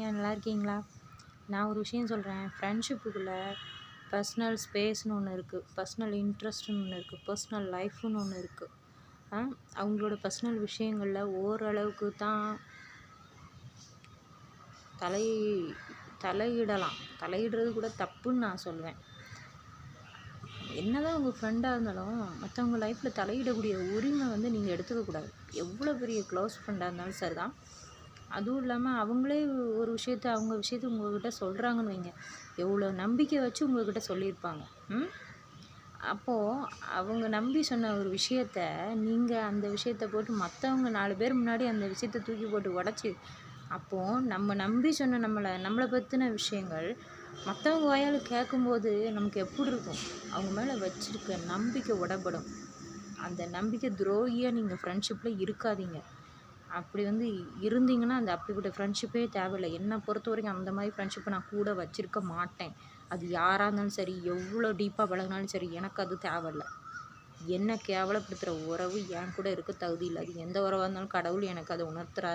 இருக்கீங்க நல்லா இருக்கீங்களா? நான் ஒரு விஷயம் சொல்கிறேன் ஃப்ரெண்ட்ஷிப்புக்குள்ளே பர்ஸ்னல் ஸ்பேஸ்னு ஒன்று இருக்குது பர்ஸ்னல் இன்ட்ரெஸ்ட்னு ஒன்று இருக்குது பர்ஸ்னல் லைஃப்னு ஒன்று இருக்குது அவங்களோட பர்ஸ்னல் விஷயங்களில் ஓரளவுக்கு தான் தலை தலையிடலாம். தலையிடுறது கூட தப்புன்னு நான் சொல்லுவேன் என்னதான் உங்கள் ஃப்ரெண்டாக இருந்தாலும் மற்றவங்க லைஃப்பில் தலையிடக்கூடிய உரிமை வந்து நீங்கள் எடுத்துக்கக்கூடாது எவ்வளோ பெரிய க்ளோஸ் ஃப்ரெண்டாக இருந்தாலும் சரி தான் அதுவும் இல்லாமல் அவங்களே ஒரு விஷயத்த அவங்க விஷயத்த உங்கள்கிட்ட சொல்கிறாங்கன்னு வைங்க. எவ்வளோ நம்பிக்கை வச்சு உங்கள்கிட்ட சொல்லியிருப்பாங்க. ம்? அப்போது அவங்க நம்பி சொன்ன ஒரு விஷயத்த நீங்கள் அந்த விஷயத்த போட்டு மற்றவங்க நாலு பேர் முன்னாடி அந்த விஷயத்த தூக்கி போட்டு உடச்சி அப்போது நம்ம நம்பி சொன்ன நம்மளை நம்மளை பற்றின விஷயங்கள் மற்றவங்க வாயால் கேட்கும்போது நமக்கு எப்படி இருக்கும்? அவங்க மேலே வச்சுருக்க நம்பிக்கை உடப்படும் அந்த நம்பிக்கை துரோகியாக நீங்கள் ஃப்ரெண்ட்ஷிப்பில் இருக்காதீங்க. அப்படி வந்து இருந்தீங்கன்னா அந்த அப்படிப்பட்ட ஃப்ரெண்ட்ஷிப்பே தேவையில்லை. என்னை பொறுத்த வரைக்கும் அந்த மாதிரி ஃப்ரெண்ட்ஷிப்பை நான் கூட வச்சுருக்க மாட்டேன். அது யாராக இருந்தாலும் சரி எவ்வளோ டீப்பாக பழகினாலும் சரி எனக்கு அது தேவையில்லை. என்ன கேவலப்படுத்துகிற உறவு என் கூட இருக்க தகுதி இல்லை. அது எந்த உறவாக இருந்தாலும் கடவுள் எனக்கு அதை உணர்த்துறா